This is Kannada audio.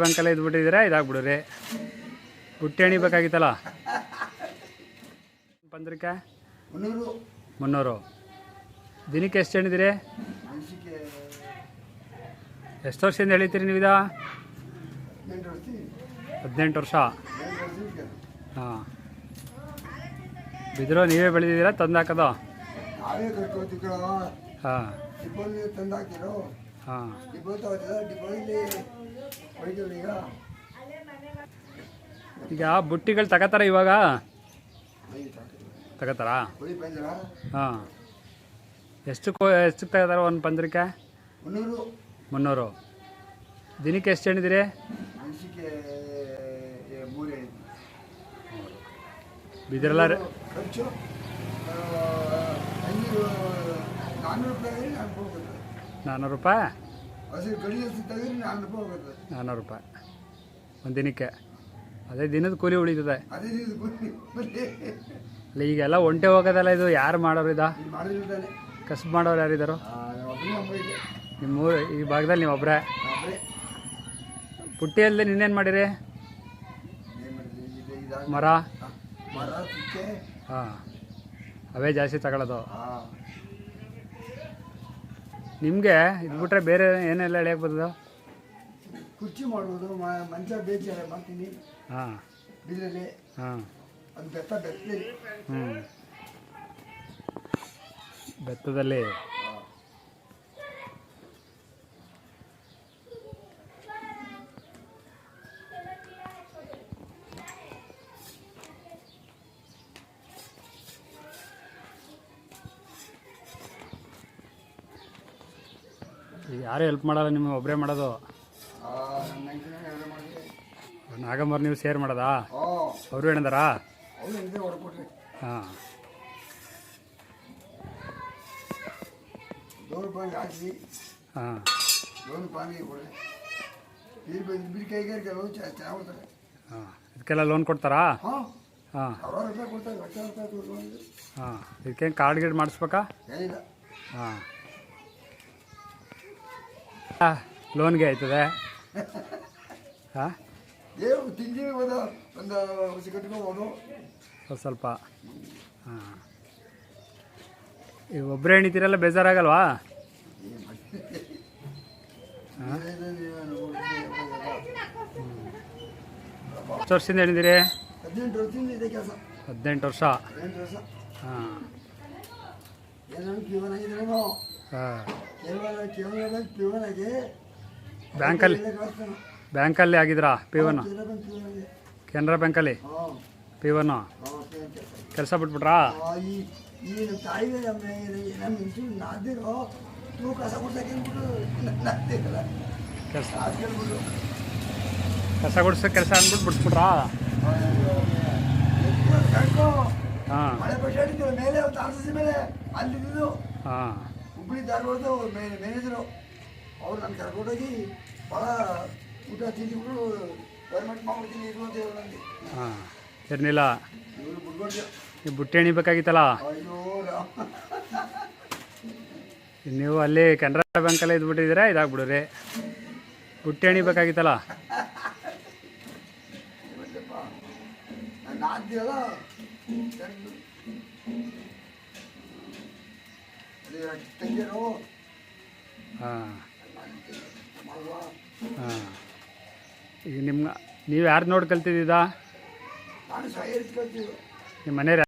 ಬ್ಯಾಂಕಲ್ಲೇ ಇದ್ಬಿಟ್ಟಿದ್ದೀರಾ? ಇದಾಗ್ಬಿಡ್ರಿ. ಬುಟ್ಟಿ ಹಣಿಬೇಕಾಗಿತ್ತಲ್ಲ ಪಂದ್ರಕ್ಕೆ ಮುನ್ನೂರು. ಮುನ್ನೂರು. ದಿನಕ್ಕೆ ಎಷ್ಟು ಎಣಿದಿರಿ ಮೆಣಸಿಗೆ ಎಷ್ಟು ವರ್ಷದಿಂದ ಹೇಳಿತೀರಿ ನೀವು ಇದಾ ಹದಿನೆಂಟು ವರ್ಷ. ಹಾಂ. ಬಿದಿರು ನೀವೇ ಬೆಳೆದಿದ್ದೀರಾ? ತಂದು ಹಾಕೋದು? ಹಾಂ. ಹಾಂ. ಈಗ ಬುಟ್ಟಿಗಳು ತಗೋತಾರ ಇವಾಗ? ತಗೋತಾರಾ? ಹಾಂ. ಎಷ್ಟು ಎಷ್ಟು ಎಷ್ಟಕ್ಕೆ ತಗೋತಾರ ಒಂದು ಪಂದ್ರಕ್ಕೆ? ಮುನ್ನೂರು. ದಿನಕ್ಕೆ ಎಷ್ಟು ಹೇಳಿದಿರಿ? ಬಿದಿರಲ್ಲ ನಾನ್ನೂರು ರೂಪಾಯಿ? ನಾನು ಹೋಗುತ್ತೆ ನಾನ್ನೂರು ರೂಪಾಯಿ ಹಸಿರು ಕಡಿ ಹಸಿ ತೆಗೆದ್ರೆ ನಾನ್ನೂರು ರೂಪಾಯಿ ಹೋಗುತ್ತೆ. ನಾನ್ನೂರು ರೂಪಾಯಿ. ಒಂದು ದಿನಕ್ಕೆ. ಅದೇ ದಿನದ ಕೂಲಿ ಉಳಿತದೆ. ಅದೇ ಇದು ಬನ್ನಿ ಬನ್ನಿ ಅಲ್ಲ ಈಗೆಲ್ಲ ಒಂಟೆ ಹೋಗೋದಲ್ಲ ಇದು ಯಾರು ಮಾಡೋರು ಇದಾ? ಮಾಡಿರ್ತಾನೆ ಕಸಬು ಮಾಡೋರು ಯಾರಿದ್ದಾರೋ ನಿಮ್ಮ ಊರು ಈ ಭಾಗದಲ್ಲಿ ನೀವು ಒಬ್ಬರೇ ಪುಟ್ಟಿಯಲ್ಲಿ ನಿನ್ನೇನು ಮಾಡಿರಿ? ಮರ? ಮರ ಹಾಂ. ಅವೇ ಜಾಸ್ತಿ ತಗೊಳ್ಳೋದು ನಿಮಗೆ ಇದು ಬಿಟ್ರೆ ಬೇರೆ ಏನೆಲ್ಲ ಎಳೆಯಕ್ಕೆ ಬರ್ತದೆ ಕುರ್ಚಿ ಮಾಡ್ಬೋದು ಮ- ಮಂಚ ಬೇಚಾರೆ ಮಾಡ್ತೀನಿ. ಹಾಂ. ಬಿದ್ರಲ್ಲಿ ಹಾಂ. ಅದು ಬೆತ್ತ ಬೆತ್ತದಲ್ಲಿ ಹ್ಞೂ ಬೆತ್ತದಲ್ಲಿ. ಈಗ ಯಾರು ಹೆಲ್ಪ್ ಮಾಡಲ್ಲ ನಿಮಗೆ ಒಬ್ಬರೇ ಮಾಡೋದು. ನಾಗಂಬರ್ ನೀವು ಶೇರ್ ಮಾಡೋದಾ? ಅವರು ಹೊಡ್ಕೊಟ್ರಿ ಹಾಂ. ಹಾಂ. ಇದಕ್ಕೆಲ್ಲ ಲೋನ್ ಕೊಡ್ತಾರಾ? ಹಾಂ. ಹಾಂ. ಇದಕ್ಕೇನು ಕಾರ್ಡ್ ಗೀಡ್ ಮಾಡಿಸ್ಬೇಕಾ? ಹಾಂ. ಲೋನ್ಗೆ ಆಯ್ತದೆ. ಹಾಂ? ಸ್ವಲ್ಪ. ಹಾಂ. ಈಗ ಒಬ್ಬರೇ ಎಣಿತೀರಲ್ಲ ಬೇಜಾರಾಗಲ್ವಾ? ಎಷ್ಟು ವರ್ಷದಿಂದ ಹೇಳಿದಿರಿ ಹದಿನೆಂಟು ವರ್ಷ. ಹಾಂ. ಕೇವಲ ಕೇವಲ ಬ್ಯಾಂಕಲ್ಲಿ ಬ್ಯಾಂಕಲ್ಲಿ ಆಗಿದ್ರಾ ಪಿ ಒನ್ ಕೆನರಾ ಬ್ಯಾಂಕಲ್ಲಿ? ಪಿವನ್ ಕೆಲಸ ಬಿಟ್ಬಿಟ್ರಾ? ಈ ನಮ್ಮ ತಾಯಿಗೆ ನಮ್ಮ ನಮ್ಮ ಹೆಂಡತಿ ನಾದಿರೋ ನೀವು ಕಸ ಕೆಲಸ ಕಸ ಗುಡಿಸೋ ಕೆಲಸ ಅಂದ್ಬಿಟ್ಟು ಬಿಡ್ಸ್ಬಿಟ್ರಾ ಹಾಂ ಮೇಲೆ ಮೇಲೆ ಅಲ್ಲಿದ್ದು ಹಾಂ. ಹುಬ್ಳಿ ಧಾರವಾಡದು ಮ್ಯಾನೇಜರು ಅವ್ರು. ನಾನು ಕರ್ಕೊಂಡೋಗಿ ಭಾಳ ಊಟ ತಿಂದಿಬಿಟ್ಟು ಗೌರ್ಮೆಂಟ್ ಮಾಡ್ಬಿಡ್ತೀನಿ ಇದು ಅಂತ ಹೇಳಿ ನನಗೆ ಹಾಂ ಇರ್ನಿಲ್ಲ. ಇವರು ಬಿಡ್ಬಾರ್ದು ನೀವು ಬುಟ್ಟಿ ಎಣಿಬೇಕಾಗಿತ್ತಲ್ಲ? ಅಯ್ಯೋ ರಾಮ. ನೀವು ಅಲ್ಲಿ ಕೆನರಾ ಬ್ಯಾಂಕಲ್ಲೇ ಇದ್ಬಿಟ್ಟಿದ್ದೀರಾ? ಇದಾಗ್ಬಿಡ್ರಿ. ಬುಟ್ಟಿ ಎಣಿಬೇಕಾಗಿತ್ತಲ್ಲ? ಇವತ್ತಪ್ಪ ನಾನು ಹಾಂ. ಹಾಂ. ಈಗ ನಿಮ್ಮ ನೀವು ಯಾರು ನೋಡಿ ಕಲ್ತಿದ್ದೀರಾ ನಿಮ್ಮ ಮನೆಯವ್ರು